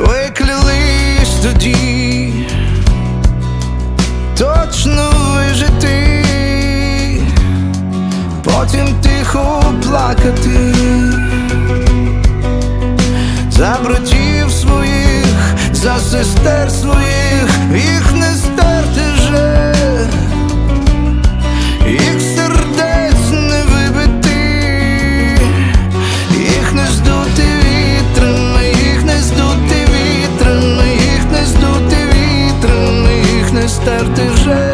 ви клялись тоді. Точно вижити, потім тихо плакати. За братів своїх, за сестер своїх, їх стерти вже.